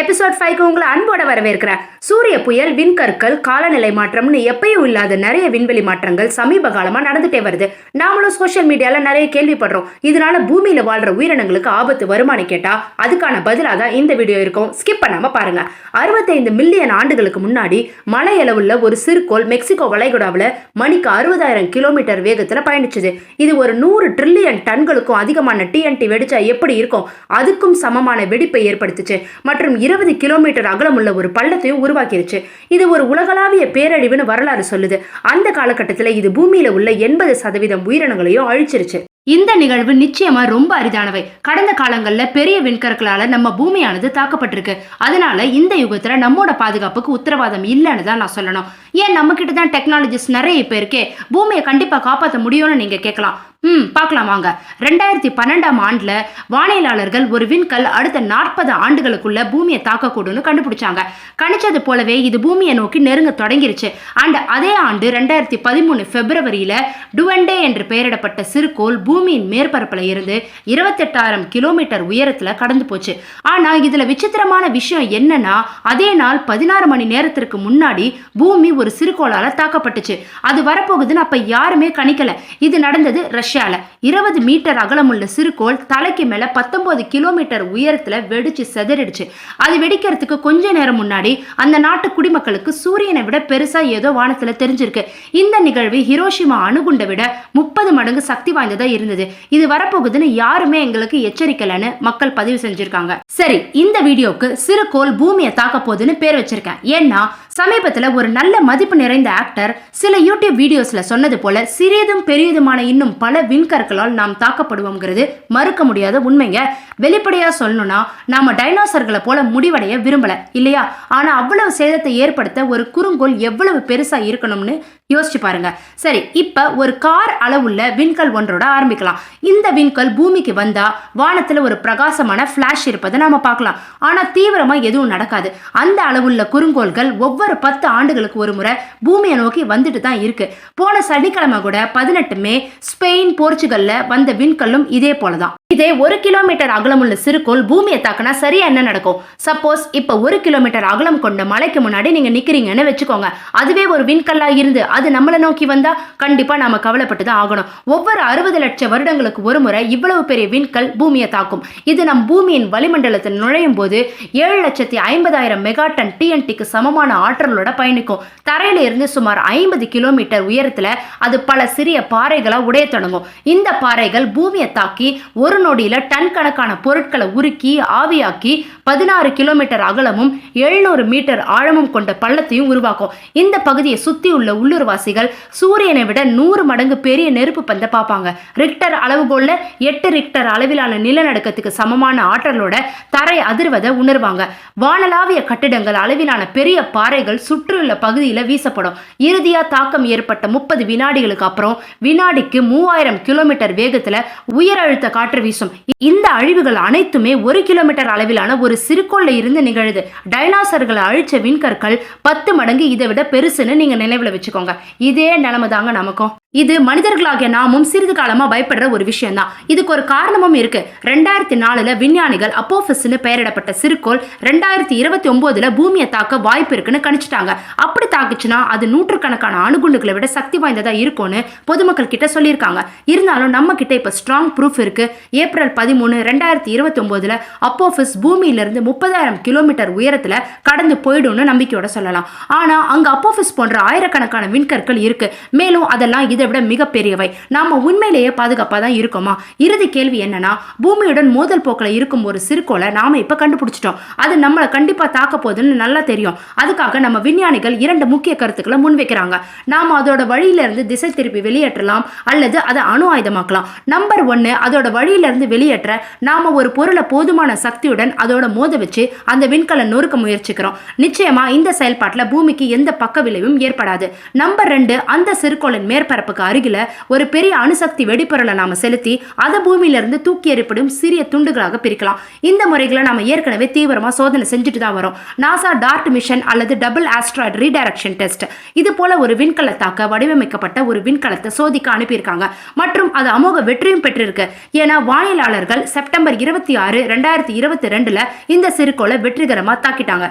Episode ஃபைவ்க்கு உங்களை அன்போட வரவேற்கிறேன். சூரிய புயல் விண்கற்கள் காலநிலை மாற்றம்னு எப்பயும் இல்லாத நிறைய விண்வெளி மாற்றங்கள் சமீப காலமாக நடந்துட்டே வருது. நாமளும் சோஷியல் மீடியால நிறைய கேள்விப்படுறோம். இதனால பூமியில வாழ்ற உயிரினங்களுக்கு ஆபத்து வருமானு கேட்டா அதுக்கான பதிலாக தான் இந்த வீடியோ இருக்கும். ஸ்கிப் பண்ணாம பாருங்க. அறுபத்தைந்து மில்லியன் ஆண்டுகளுக்கு முன்னாடி மலை ஒரு சிறுகோள் மெக்சிகோ வளைகுடாவில் மணிக்கு அறுபதாயிரம் கிலோமீட்டர் வேகத்தில் பயணிச்சது. இது ஒரு நூறு ட்ரில்லியன் டன்களுக்கும் அதிகமான டிஎன்டி வெடிச்சா எப்படி இருக்கும்? அதுக்கும் சமமான வெடிப்பை ஏற்படுத்துச்சு. மற்றும் இருபது கிலோமீட்டர் அகலமுள்ள ஒரு பள்ளத்தையும் உருவாக்கிருச்சு. இது ஒரு உலகளாவிய பேரழிவுன்னு வரலாறு சொல்லுது. அந்த காலகட்டத்தில் இது பூமியில உள்ள எண்பது சதவீதம் உயிரினங்களையும் அழிச்சிருச்சு. இந்த நிகழ்வு நிச்சயமா ரொம்ப அரிதானவை. கடந்த காலங்கள்ல பெரிய விண்கற்களால நம்ம பூமியானது தாக்கப்பட்டிருக்கு. அதனால இந்த யுகத்துல நம்மோட பாதுகாப்புக்கு உத்தரவாதம் இல்லைன்னு தான் நான் சொல்லணும். ஏன் நம்ம கிட்ட தான் டெக்னாலஜிஸ் நிறைய இப்போ இருக்கே? பூமியை கண்டிப்பா காப்பாற்ற முடியும்னு நீங்க கேட்கலாம். ம் பார்க்கலாம் வாங்க. ரெண்டாயிரத்தி பன்னெண்டாம் ஆண்டில் வானியலாளர்கள் ஒரு விண்கல் அடுத்த நாற்பது ஆண்டுகளுக்குள்ள பூமியை தாக்கக்கூடும்னு கண்டுபிடிச்சாங்க. கணிச்சது போலவே இது பூமியை நோக்கி நெருங்க தொடங்கிருச்சு. அண்ட் அதே ஆண்டு ரெண்டாயிரத்தி பதிமூணு பிப்ரவரியில டுவெண்டே என்று பெயரிடப்பட்ட சிறுகோள் பூமியின் மேற்பரப்பில் இருந்து இருபத்தெட்டாயிரம் கிலோமீட்டர் உயரத்தில் கடந்து போச்சு. ஆனால் இதில் விசித்திரமான விஷயம் என்னன்னா அதே நாள் பதினாறு மணி நேரத்திற்கு முன்னாடி பூமி ஒரு சிறுகோளால் தாக்கப்பட்டுச்சு. அது வரப்போகுதுன்னு அப்போ யாருமே கணிக்கல. இது நடந்தது ரஷ்யால இருபது மீட்டர் அகலமுள்ள சிறுகோள் தலைக்கு மேல பத்தொன்பது கிலோமீட்டர் உயரத்துல வெடிச்சு செதறிடுச்சு. அது வெடிக்கிறதுக்கு கொஞ்ச நேரம் முன்னாடி அந்த நாட்டு குடிமக்களுக்கு சூரியனை விட பெருசா ஏதோ வானத்துல தெரிஞ்சிருக்கு. இந்த நிகழ்வு ஹிரோஷிமா அணுகுண்டை விட முப்பது மடங்கு சக்தி வாய்ந்ததா இருந்தது. இது வரப்போகுதுன்னு யாருமே எங்களுக்கு எச்சரிக்கலைன்னு மக்கள் பதிவு செஞ்சிருக்காங்க. சரி இந்த வீடியோக்கு சிறுகோள் பூமியை தாக்க போகுதுன்னு பேர் வச்சிருக்கேன். ஏன்னா சமீபத்துல ஒரு நல்ல மதிப்பு நிறைந்த ஆக்டர் சில யூடியூப் வீடியோஸ்ல சொன்னது போல சிறியதும் பெரியதுமான இன்னும் பல விண்கற்களால் நாம் தாக்கப்படுவோங்கிறது மறுக்க முடியாத உண்மைங்க. வெளிப்படையாக சொல்லணும்னா நாம டைனோசர்களை போல முடிவடைய விரும்பல இல்லையா? ஆனால் அவ்வளவு சேதத்தை ஏற்படுத்த ஒரு குறுங்கோல் எவ்வளவு பெருசாக இருக்கணும்னு யோசிச்சு பாருங்க. சரி இப்போ ஒரு கார் அளவுள்ள விண்கல் ஒன்றோட ஆரம்பிக்கலாம். இந்த விண்கல் பூமிக்கு வந்தா வானத்தில் ஒரு பிரகாசமான ஃப்ளாஷ் இருப்பதை நாம பார்க்கலாம். ஆனா தீவிரமா எதுவும் நடக்காது. அந்த அளவுள்ள குறுங்கோள்கள் ஒவ்வொரு பத்து ஆண்டுகளுக்கு ஒரு முறை பூமியை நோக்கி வந்துட்டு தான் இருக்கு. போன சனிக்கிழமை கூட பதினெட்டு மே ஸ்பெயின் போர்ச்சுகல்ல வந்த விண்கல்லும் இதே போலதான். இதே ஒரு கிலோமீட்டர் அகலம் உள்ள சிறுகோள் பூமியை தாக்கினா சரியா என்ன நடக்கும்? சப்போஸ் இப்ப ஒரு கிலோமீட்டர் அகலம் கொண்ட மலைக்கு முன்னாடி நீங்க நிக்கிறீங்கன்னு வச்சுக்கோங்க. அதுவே ஒரு விண்கல்லா இருந்து அது நம்மளை நோக்கி வந்தா கண்டிப்பா நாம கவலைப்பட்டு தான் ஆகணும். ஒவ்வொரு அறுபது லட்சம் வருடங்களுக்கு ஒரு முறை இவ்வளவு பெரிய விண்கல் பூமியை தாக்கும். இது நம் பூமியின் வளிமண்டலத்தில் நுழையும் போது ஏழு லட்சத்தி ஐம்பதாயிரம் மெகா டன் டிஎன்டிக்கு சமமான ஆற்றலோட பயணிக்கும். தரையில இருந்து சுமார் ஐம்பது கிலோமீட்டர் உயரத்துல அது பல சிறிய பாறைகளா உடைய தொடங்கும். இந்த பாறைகள் பூமியை தாக்கி ஒரு நொடியில டன் கணக்கான பொருட்களை உருக்கி ஆவியாக்கி பதினாறு கிலோமீட்டர் அகலமும் எழுநூறு மீட்டர் ஆழமும் கொண்ட பள்ளத்தையும் உருவாக்கும். இந்த பகுதியை சுத்தி உள்ள உள்ளூர்வாசிகள் சூரியனை விட நூறு மடங்கு பெரிய நெருப்பு பந்த பார்ப்பாங்க. ரிக்டர் அளவுகோல்ல எட்டு ரிக்டர் அளவிலான நிலநடுக்கத்துக்கு சமமான ஆற்றலோட தரை அதிர்வதை உணர்வாங்க. வானலாவிய கட்டிடங்கள் அளவிலான பெரிய பாறைகள் சுற்றியுள்ள பகுதியில் வீசப்படும். இறுதியா தாக்கம் ஏற்பட்ட முப்பது வினாடிகளுக்கு அப்புறம் வினாடிக்கு மூவாயிரம் கிலோமீட்டர் வேகத்தில் உயர் அழுத்த காற்று வீசும். இந்த அழிவுகள் அனைத்துமே ஒரு கிலோமீட்டர் அளவிலான ஒரு சிறுகோள்ல இருந்து நிகழுது. டைனாசர்களை அழிச்ச விண்கற்கள் பத்து மடங்கு இதை விட பெருசுன்னு நீங்க நினைவுல வச்சுக்கோங்க. இதே நிலைமை தாங்க நமக்கும். இது மனிதர்களாகிய நாமும் சிறிது காலமா பயப்படுற ஒரு விஷயம் தான் இதுக்கு ஒரு காரணமும் இருக்கு. ரெண்டாயிரத்தி நாலுல விஞ்ஞானிகள் அப்போஃபஸ்னு பெயரிடப்பட்ட சிறுகோள் ரெண்டாயிரத்தி இருபத்தி ஒன்பதுல பூமியை தாக்க வாய்ப்பு இருக்குன்னு கணிச்சிட்டாங்க. அப்படி தாக்குச்சுன்னா அது நூற்றுக்கணக்கான அணுகுண்டுகளை விட சக்தி வாய்ந்ததா இருக்கும்னு பொதுமக்கள் கிட்ட சொல்லியிருக்காங்க. இருந்தாலும் நம்ம கிட்ட இப்ப ஸ்ட்ராங் ப்ரூஃப் இருக்கு. ஏப்ரல் பதிமூணு ரெண்டாயிரத்தி இருபத்தி ஒன்பதுல அப்போஃபஸ் பூமியிலிருந்து முப்பதாயிரம் கிலோமீட்டர் உயரத்துல கடந்து போயிடும்னு நம்பிக்கையோட சொல்லலாம். ஆனா அங்க அப்போஃபஸ் போன்ற ஆயிரக்கணக்கான விண்கற்கள் இருக்கு. மேலும் அதெல்லாம் இதை விட மிகப்பெரியவை. நாம உண்மையிலேயே பாதுகாப்பாக தான் இருக்கோமா? இறுதி கேள்வி என்னன்னா பூமியுடன் மோதல் போக்கில் இருக்கும் ஒரு சிறுகோளை நாம இப்போ கண்டுபிடிச்சிட்டோம். அது நம்மளை கண்டிப்பா தாக்க போகுதுன்னு நல்லா தெரியும். அதுக்காக நம்ம விஞ்ஞானிகள் இரண்டு முக்கிய கருத்துக்களை முன்வைக்கிறாங்க. நாம அதோட வழியில இருந்து திசை திருப்பி வெளியேற்றலாம் அல்லது அதை அணு ஆயுதமாக்கலாம். நம்பர் ஒன்னு அதோட வழியில இருந்து வெளியேற்ற நாம ஒரு பொருளை போதுமான சக்தியுடன் அதோட மோத வச்சு அந்த விண்கலை நொறுக்க முயற்சிக்கிறோம். நிச்சயமா இந்த செயல்பாட்டில் பூமிக்கு எந்த பக்க விளைவும் ஏற்படாது. நம்பர் ரெண்டு அந்த சிறுகோளின் மேற்பரப்பு பரப்புக்கு அருகில ஒரு பெரிய அணுசக்தி வெடிப்பொருளை நாம செலுத்தி அதை பூமியிலிருந்து தூக்கி எறிப்படும் சிறிய துண்டுகளாக பிரிக்கலாம். இந்த முறைகளை நாம ஏற்கனவே தீவிரமா சோதனை செஞ்சுட்டு தான் வரோம். நாசா டார்ட் மிஷன் அல்லது டபுள் ஆஸ்ட்ராய்டு ரீடைரக்ஷன் டெஸ்ட் இது போல ஒரு விண்கல தாக்க வடிவமைக்கப்பட்ட ஒரு விண்கலத்தை சோதிக்க அனுப்பியிருக்காங்க. மற்றும் அது அமோக வெற்றியும் பெற்றிருக்கு. ஏன்னா வானிலாளர்கள் செப்டம்பர் இருபத்தி ஆறு ரெண்டாயிரத்தி இருபத்தி ரெண்டுல இந்த சிறுகோளை வெற்றிகரமா தாக்கிட்டாங்க.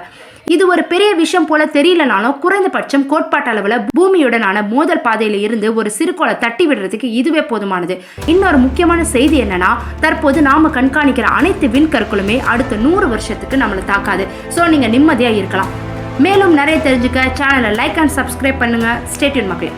இது ஒரு பெரிய விஷயம் போல தெரியலனாலும் குறைந்தபட்சம் கோட்பாட்டளவில் பூமியுடனான மோதல் பாதையில இருந்து ஒரு சிறுகோளை தட்டி விடுறதுக்கு இதுவே போதுமானது. இன்னொரு முக்கியமான செய்தி என்னன்னா தற்போது நாம கண்காணிக்கிற அனைத்து விண்கற்களுமே அடுத்த நூறு வருஷத்துக்கு நம்மளை தாக்காது. ஸோ நீங்க நிம்மதியா இருக்கலாம். மேலும் நிறைய தெரிஞ்சுக்க சேனலை லைக் அண்ட் சப்ஸ்கிரைப் பண்ணுங்க. ஸ்டேட்யூன் மக்களே.